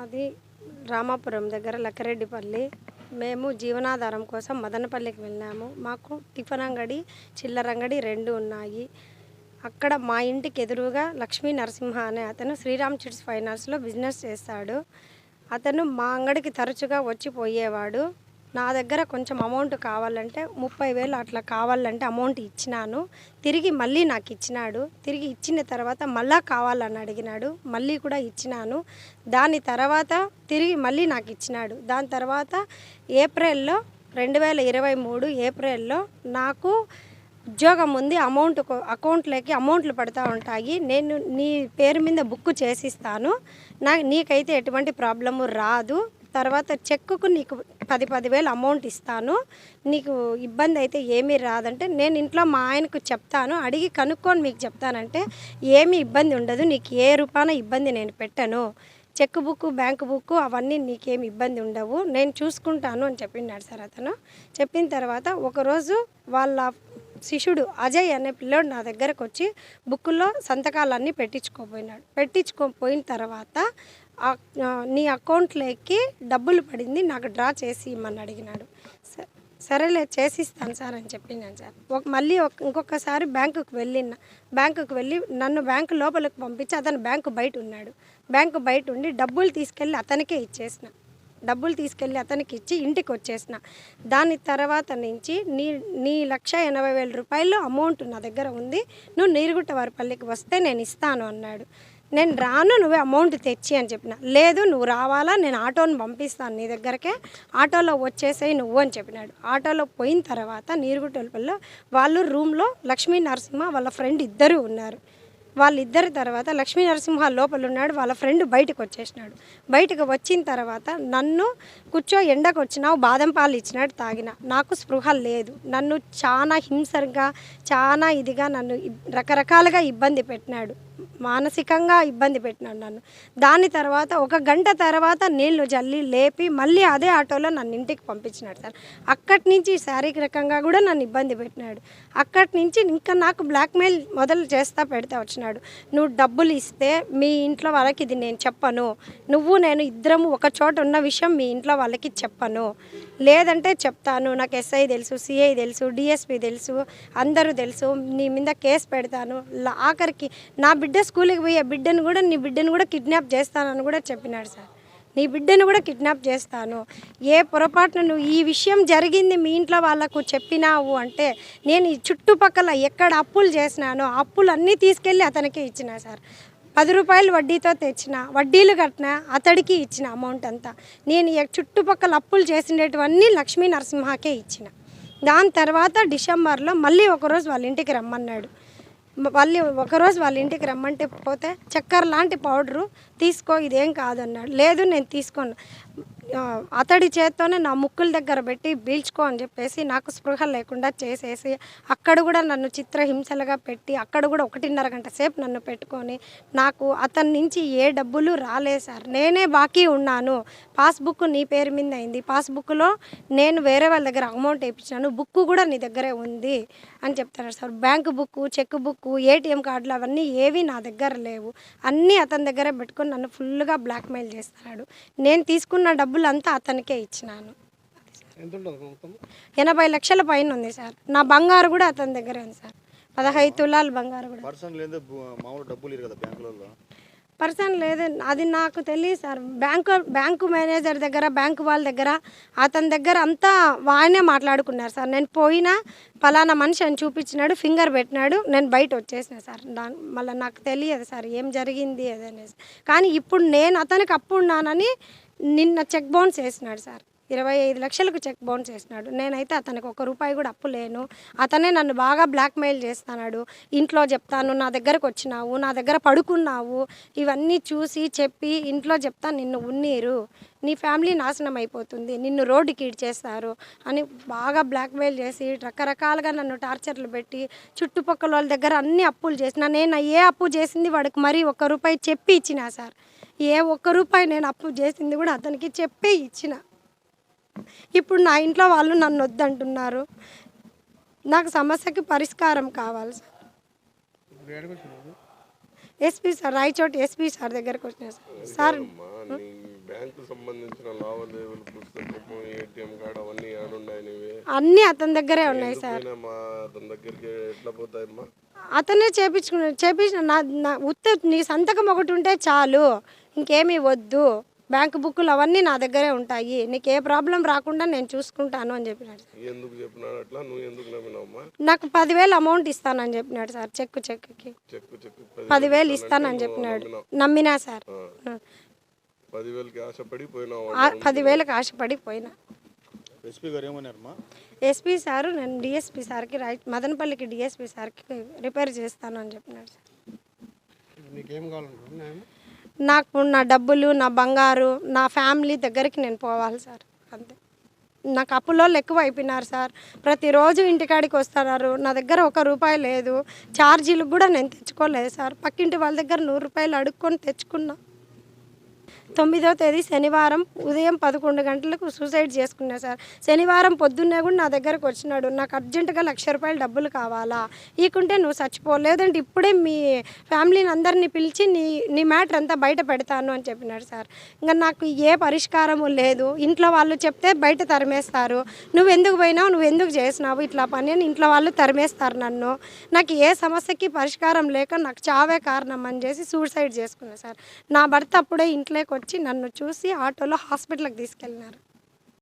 మాది రామాపురం దగ్గర లక్కరెడ్డిపల్లి. మేము జీవనాధారం కోసం మదనపల్లికి వెళ్ళాము. మాకు టిఫిన్ అంగడి చిల్లర అంగడి రెండు ఉన్నాయి. అక్కడ మా ఇంటికి ఎదురుగా లక్ష్మీ నరసింహ అనే అతను శ్రీరామ్ చిట్స్ ఫైనాన్స్లో బిజినెస్ చేస్తాడు. అతను మా అంగడికి తరచుగా వచ్చి పోయేవాడు. నా దగ్గర కొంచెం అమౌంట్ కావాలంటే ముప్పై వేలు అట్లా కావాలంటే అమౌంట్ ఇచ్చినాను. తిరిగి మళ్ళీ నాకు ఇచ్చినాడు. తిరిగి ఇచ్చిన తర్వాత మళ్ళా కావాలని అడిగినాడు. మళ్ళీ కూడా ఇచ్చినాను. దాని తర్వాత తిరిగి మళ్ళీ నాకు ఇచ్చినాడు. దాని తర్వాత ఏప్రిల్లో రెండు వేల ఇరవై మూడు ఏప్రిల్లో నాకు ఉద్యోగం ఉంది. అమౌంట్ అకౌంట్లోకి అమౌంట్లు పడతా ఉంటాయి. నేను నీ పేరు మీద బుక్ చేసిస్తాను. నా నీకైతే ఎటువంటి ప్రాబ్లము రాదు. తర్వాత చెక్కుకు నీకు పది పదివేలు అమౌంట్ ఇస్తాను. నీకు ఇబ్బంది అయితే ఏమీ రాదంటే నేను ఇంట్లో మా ఆయనకు చెప్తాను అడిగి కనుక్కొని మీకు చెప్తానంటే ఏమీ ఇబ్బంది ఉండదు. నీకు ఏ రూపాన ఇబ్బంది నేను పెట్టను. చెక్ బుక్ బ్యాంక్ బుక్ అవన్నీ నీకేమి ఇబ్బంది ఉండవు. నేను చూసుకుంటాను అని చెప్పినాడు సార్ అతను. చెప్పిన తర్వాత ఒకరోజు వాళ్ళ శిష్యుడు అజయ్ అనే పిల్లోడు నా దగ్గరకు వచ్చి బుక్కులో సంతకాలన్నీ పెట్టించుకోపోయినాడు పెట్టించుకోపోయిన తర్వాత నీ అకౌంట్లోకి డబ్బులు పడింది నాకు డ్రా చేసి ఇమ్మని అడిగినాడు. స- సరేలే చేసిస్తాను సార్ అని చెప్పినాను సార్. ఒక మళ్ళీ ఒక ఇంకొకసారి బ్యాంకుకు వెళ్ళిన బ్యాంకుకు వెళ్ళి నన్ను బ్యాంకు లోపలికి పంపించి అతను బ్యాంకు బయట ఉన్నాడు. బ్యాంకు బయట ఉండి డబ్బులు తీసుకెళ్ళి అతనికే ఇచ్చేసిన. డబ్బులు తీసుకెళ్ళి అతనికి ఇచ్చి ఇంటికి వచ్చేసిన. దాని తర్వాత నుంచి నీ నీ లక్ష ఎనభై వేల రూపాయలు అమౌంట్ నా దగ్గర ఉంది. నువ్వు నీరుగుట్ట వారిపల్లికి వస్తే నేను ఇస్తాను అన్నాడు. నేను రాను నువ్వే అమౌంట్ తెచ్చి అని చెప్పిన. లేదు నువ్వు రావాలా నేను ఆటోని పంపిస్తాను నీ దగ్గరకే. ఆటోలో వచ్చేసేయి నువ్వు అని చెప్పినాడు. ఆటోలో పోయిన తర్వాత నీరుగుట్టపల్లిలో వాళ్ళు రూమ్లో లక్ష్మీ నరసింహ వాళ్ళ ఫ్రెండ్ ఇద్దరు ఉన్నారు. వాళ్ళిద్దరి తర్వాత లక్ష్మీ నరసింహ లోపల ఉన్నాడు వాళ్ళ ఫ్రెండ్ బయటకు వచ్చేసినాడు. బయటకు వచ్చిన తర్వాత నన్ను కూర్చో ఎండకు వచ్చినావు బాదం పాలు ఇచ్చినాడు తాగిన. నాకు స్పృహ లేదు. నన్ను చాలా హింసగా చాలా ఇదిగా నన్ను రకరకాలుగా ఇబ్బంది పెట్టినాడు. మానసికంగా ఇబ్బంది పెట్టినాడు నన్ను. దాని తర్వాత ఒక గంట తర్వాత నీళ్ళు జల్లి లేపి మళ్ళీ అదే ఆటోలో నన్ను ఇంటికి పంపించినాడు సార్. అక్కడి నుంచి శారీరకంగా కూడా నన్ను ఇబ్బంది పెట్టినాడు. అక్కడి నుంచి ఇంకా నాకు బ్లాక్మెయిల్ మొదలు చేస్తా పెడతా వచ్చినాడు. నువ్వు డబ్బులు ఇస్తే మీ ఇంట్లో వాళ్ళకి ఇది నేను చెప్పను. నువ్వు నేను ఇద్దరము ఒక చోట ఉన్న విషయం మీ ఇంట్లో వాళ్ళకి చెప్పను. లేదంటే చెప్తాను నాకు ఎస్ఐ తెలుసు సిఐ తెలుసు డిఎస్పి తెలుసు అందరూ తెలుసు నీ మీద కేసు పెడతాను. ఆఖరికి నా బిడ్డ స్కూల్కి పోయే బిడ్డను కూడా నీ బిడ్డను కూడా కిడ్నాప్ చేస్తానని కూడా చెప్పినాడు సార్. నీ బిడ్డను కూడా కిడ్నాప్ చేస్తాను. ఏ పొరపాటున నువ్వు ఈ విషయం జరిగింది మీ ఇంట్లో వాళ్ళకు చెప్పినావు అంటే నేను ఈ చుట్టుపక్కల ఎక్కడ అప్పులు చేసినానో అప్పులు అన్నీ తీసుకెళ్ళి అతనికి ఇచ్చిన సార్. పది రూపాయలు వడ్డీతో తెచ్చిన వడ్డీలు కట్టిన అతడికి ఇచ్చిన అమౌంట్ అంతా. నేను చుట్టుపక్కల అప్పులు చేసినటువన్నీ లక్ష్మీ నరసింహకే ఇచ్చిన. దాని తర్వాత డిసెంబర్లో మళ్ళీ ఒకరోజు వాళ్ళ ఇంటికి రమ్మన్నాడు. మళ్ళీ ఒకరోజు వాళ్ళ ఇంటికి రమ్మంటే పోతే చక్కెర లాంటి పౌడరు తీసుకో ఇదేం కాదన్నాడు. లేదు నేను తీసుకోను. అతడి చేత్తోనే నా ముక్కుల దగ్గర పెట్టి పీల్చుకో అని చెప్పేసి నాకు స్పృహ లేకుండా చేసేసి అక్కడ కూడా నన్ను చిత్రహింసలుగా పెట్టి అక్కడ కూడా ఒకటిన్నర గంట సేపు నన్ను పెట్టుకొని నాకు అతని నుంచి ఏ డబ్బులు రాలేదు సార్. నేనే బాకీ ఉన్నాను. పాస్బుక్ నీ పేరు మీద అయింది. పాస్బుక్లో నేను వేరే వాళ్ళ దగ్గర అమౌంట్ వేయించాను. బుక్ కూడా నీ దగ్గరే ఉంది అని చెప్తారు sir. Bank book cheque book ATM కార్డులు అవన్నీ ఏవి నా దగ్గర లేవు. అన్నీ అతని దగ్గరే పెట్టుకొని నన్ను ఫుల్గా బ్లాక్మెయిల్ చేస్తున్నాడు. నేను తీసుకున్న డబ్బులు అంతా అతనికే ఇచ్చినాను. ఎనభై లక్షల పైన ఉంది సార్. నా బంగారు కూడా అతని దగ్గరే ఉంది సార్. పదహైదు తులాలు బంగారు కూడా. పర్సన్ లేదా మామూలు డబ్బులు ఇరు కదా బ్యాంకులలో? పర్సన్ లేదు. అది నాకు తెలియదు సార్. బ్యాంకు బ్యాంకు మేనేజర్ దగ్గర బ్యాంకు వాళ్ళ దగ్గర అతని దగ్గర అంతా ఆయనే మాట్లాడుకున్నారు సార్. నేను పోయినా ఫలానా మనిషి అని చూపించినాడు ఫింగర్ పెట్టినాడు నేను బయట వచ్చేసిన సార్. దాని మళ్ళీ నాకు తెలియదు సార్ ఏం జరిగింది అదనేసి కానీ ఇప్పుడు నేను అతనికి అప్పు ఉన్నానని నిన్న చెక్ బౌన్స్ వేసినాడు సార్. ఇరవై ఐదు లక్షలకు చెక్ బౌన్స్ చేసినాడు నేనైతే అతనికి ఒక రూపాయి కూడా అప్పు లేను. అతనే నన్ను బాగా బ్లాక్మెయిల్ చేస్తున్నాడు. ఇంట్లో చెప్తాను నా దగ్గరకు వచ్చినావు నా దగ్గర పడుకున్నావు. ఇవన్నీ చూసి చెప్పి ఇంట్లో చెప్తా నిన్ను ఉన్నీరు. నీ ఫ్యామిలీ నాశనం అయిపోతుంది. నిన్ను రోడ్డుకి ఇడ్చేస్తారు అని బాగా బ్లాక్మెయిల్ చేసి రకరకాలుగా నన్ను టార్చర్లు పెట్టి చుట్టుపక్కల వాళ్ళ దగ్గర అన్ని అప్పులు చేసిన నేను ఏ అప్పు చేసింది వాడికి మరీ ఒక్క రూపాయి చెప్పి ఇచ్చిన సార్. ఏ ఒక్క రూపాయి నేను అప్పు చేసింది కూడా అతనికి చెప్పే ఇచ్చిన. ఇప్పుడు నా ఇంట్లో వాళ్ళు నన్ను వద్దంటున్నారు. నాకు సమస్యకి పరిష్కారం కావాలి sir. SP sir Rayachoti SP sir దగ్గరకు వచ్చిన సార్. సార్ బ్యాంకు సంబంధించిన లావాదేవీలు పుస్తకము ఏటీఎం కార్డు అవన్నీ ఏడున్నాయి అన్నీ అతని దగ్గరే ఉన్నాయి సార్. అతని దగ్గరికి ఎట్లా పోతాయమ్మా? అతనే చేపించుకున్నాడు చేపించిన నా ఉత్త నీ సంతకం ఒకటి ఉంటే చాలు. ఇంకేమీ వద్దు. బ్యాంక్ బుక్కులు అవన్నీ నా దగ్గరే ఉంటాయి. నీకు ఏ ప్రాబ్లం రాకుండా నేను చూసుకుంటాను అని చెప్పినాడు. ఎందుకు చెప్పినాడు అట్లా? నువ్వు ఎందుకు నమ్మినావమ్మా? నాకు పదివేలు అమౌంట్ ఇస్తానని చెప్పినాడు సార్ చెక్కు చెక్కుకి. చెక్కు చెక్కు పదివేలు ఇస్తానని చెప్పినాడు. నమ్మినా సార్. పదివేలకి ఆశపడి పదివేలకు పోయినా ఎస్పీ గారు ఏమన్నారమ్మా ఎస్పీ సారు నేను డిఎస్పీ సార్కి రైట్ మదనపల్లికి డిఎస్పీ సార్కి రిపేర్ చేస్తాను అని చెప్పినాడు సార్. నీకేం నా డబ్బులు నా బంగారు నా ఫ్యామిలీ దగ్గరికి నేను పోవాలి సార్ అంతే. నాకు అప్పులోళ్ళు ఎక్కువ అయిపోయినారు సార్. ప్రతిరోజు ఇంటికాడికి వస్తున్నారు. నా దగ్గర ఒక రూపాయి లేదు. ఛార్జీలు కూడా నేను తెచ్చుకోలేదు సార్. పక్కింటి వాళ్ళ దగ్గర నూరు రూపాయలు అడుక్కొని తెచ్చుకున్నా. తొమ్మిదో తేదీ శనివారం ఉదయం పదకొండు గంటలకు సూసైడ్ చేసుకున్నా సార్. శనివారం పొద్దున్నే కూడా నా దగ్గరకు వచ్చినాడు. నాకు అర్జెంటుగా లక్ష రూపాయలు డబ్బులు కావాలా? ఈకుంటే నువ్వు చచ్చిపోలేదంటే ఇప్పుడే మీ ఫ్యామిలీని అందరినీ పిలిచి నీ నీ మ్యాటర్ అంతా బయట పెడతాను అని చెప్పినాడు సార్. ఇంకా నాకు ఏ పరిష్కారము లేదు. ఇంట్లో వాళ్ళు చెప్తే బయట తరిమేస్తారు. నువ్వు ఎందుకు పోయినావు? నువ్వు ఎందుకు చేసినావు? ఇట్లా పని అని ఇంట్లో వాళ్ళు తరిమేస్తారు నన్ను. నాకు ఏ సమస్యకి పరిష్కారం లేక నాకు చావే కారణం అని చేసి సూసైడ్ చేసుకున్నా సార్. నా భర్త అప్పుడే ఇంట్లోకి వచ్చి నన్ను చూసి ఆటోలో హాస్పిటల్కి తీసుకెళ్ళినారు.